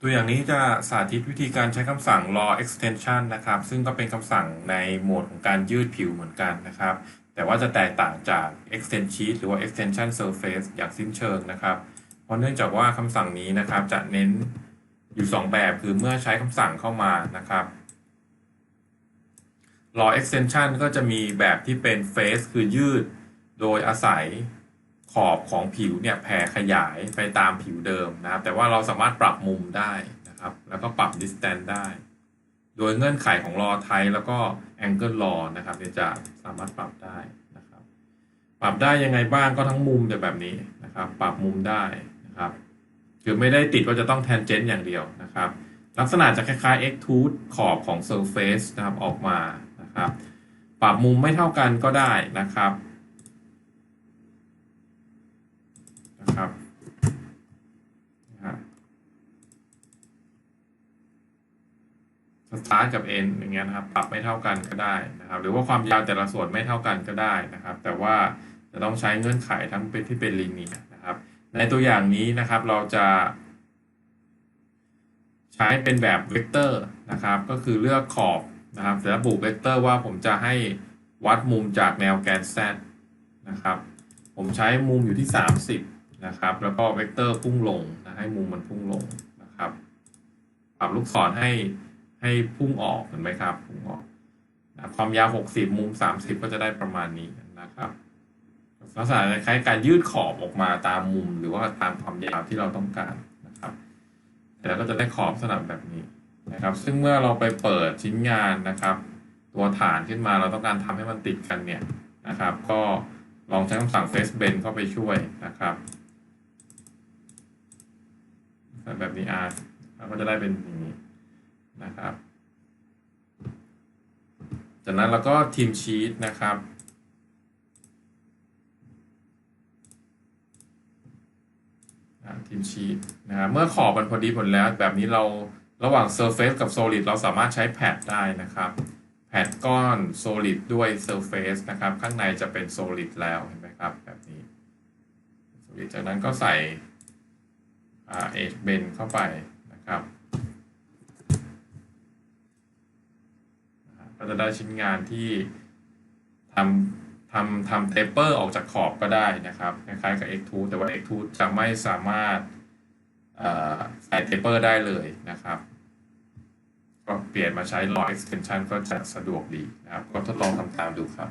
ตัวอย่างนี้จะสาธิตวิธีการใช้คำสั่ง raw extension นะครับ ซึ่งก็เป็นคำสั่งในโหมดของการยืดผิวเหมือนกันนะครับ แต่ว่าจะแตกต่างจาก extend sheet หรือว่า extension surface อย่างสิ้นเชิงนะครับ เพราะเนื่องจากว่าคำสั่งนี้นะครับจะเน้นอยู่ 2 แบบคือเมื่อใช้คำสั่งเข้ามานะครับ raw extension ก็จะมีแบบที่เป็น face คือยืด โดยอาศัย ขอบของผิวเนี่ยแผ่ขยายไปตามผิวเดิมนะครับ แต่ว่าเราสามารถปรับมุมได้นะครับ แล้วก็ปรับ distance ได้ โดยเงื่อนไขของ raw type แล้วก็ angle raw นะครับจะสามารถปรับได้นะครับ ปรับได้ยังไงบ้างก็ทั้งมุมจะแบบนี้นะครับ ปรับมุมได้นะครับ คือไม่ได้ติดว่าจะต้อง tangent อย่างเดียวนะครับ ลักษณะจะคล้ายๆ extrude ขอบของ surface นะครับออกมานะครับ ปรับมุมไม่เท่ากันก็ได้นะครับนะครับ สตาร์ทกับ end อย่างเงี้ยนะครับ ปรับไม่เท่ากันก็ได้นะครับ หรือว่าความยาวแต่ละส่วนไม่เท่ากันก็ได้นะครับ แต่ว่าจะต้องใช้เงื่อนไขทั้งเป็นที่เป็นลีเนียนะครับ ในตัวอย่างนี้นะครับเราจะ ใช้เป็นแบบเวกเตอร์นะครับ ก็คือเลือกขอบนะครับเสร็จแล้วบุกเวกเตอร์ว่าผมจะให้วัดมุมจากแนวแกน z นะครับ ผมใช้มุมอยู่ที่ 30 นะครับ แล้วก็เวกเตอร์พุ่งลงนะให้มุมมันพุ่งลงนะครับ ปรับลูกศรให้ ให้พุ่งออกเห็นไหมครับ พุ่งออกนะความยาว 60 มุม 30 ก็จะได้ประมาณนี้นะครับลักษณะคล้ายการยืดขอบออกมาตามมุม หรือว่าตามความยาวที่เราต้องการนะครับแล้วก็จะได้ขอบสลับแบบนี้นะครับ ซึ่งเมื่อเราไปเปิดชิ้นงานนะครับ ตัวฐานขึ้นมาเราต้องการทำให้มันติดกันเนี่ยนะครับ ก็ลองใช้คำสั่ง face bend เข้าไปช่วยนะครับแบบนี้อะเราก็จะได้เป็นอย่างนี้ นะครับ จากนั้นเราก็ทีมชีตนะครับ ทีมชีตนะครับเมื่อขอบมันพอดีผลแล้ว แบบนี้เราระหว่าง Surface กับ Solid เราสามารถใช้แพดได้นะครับ แพดก้อน Solid ด้วย Surface นะครับ ข้างในจะเป็น Solid แล้วเห็นไหมครับ แบบนี้ Solid จากนั้นก็ใส่อ่า Edge Bend เข้าไปนะครับ ก็จะได้ชิ้นงานที่ทำทำทำเทปเปอร์ออกจากขอบก็ได้นะครับคล้ายๆกับ X2 แต่ว่า X2 จะไม่สามารถใส่เทปเปอร์ได้เลยนะครับ ก็เปลี่ยนมาใช้ Raw Extension ก็จะสะดวกดีนะครับ ก็ทดลองทำตามดูครับ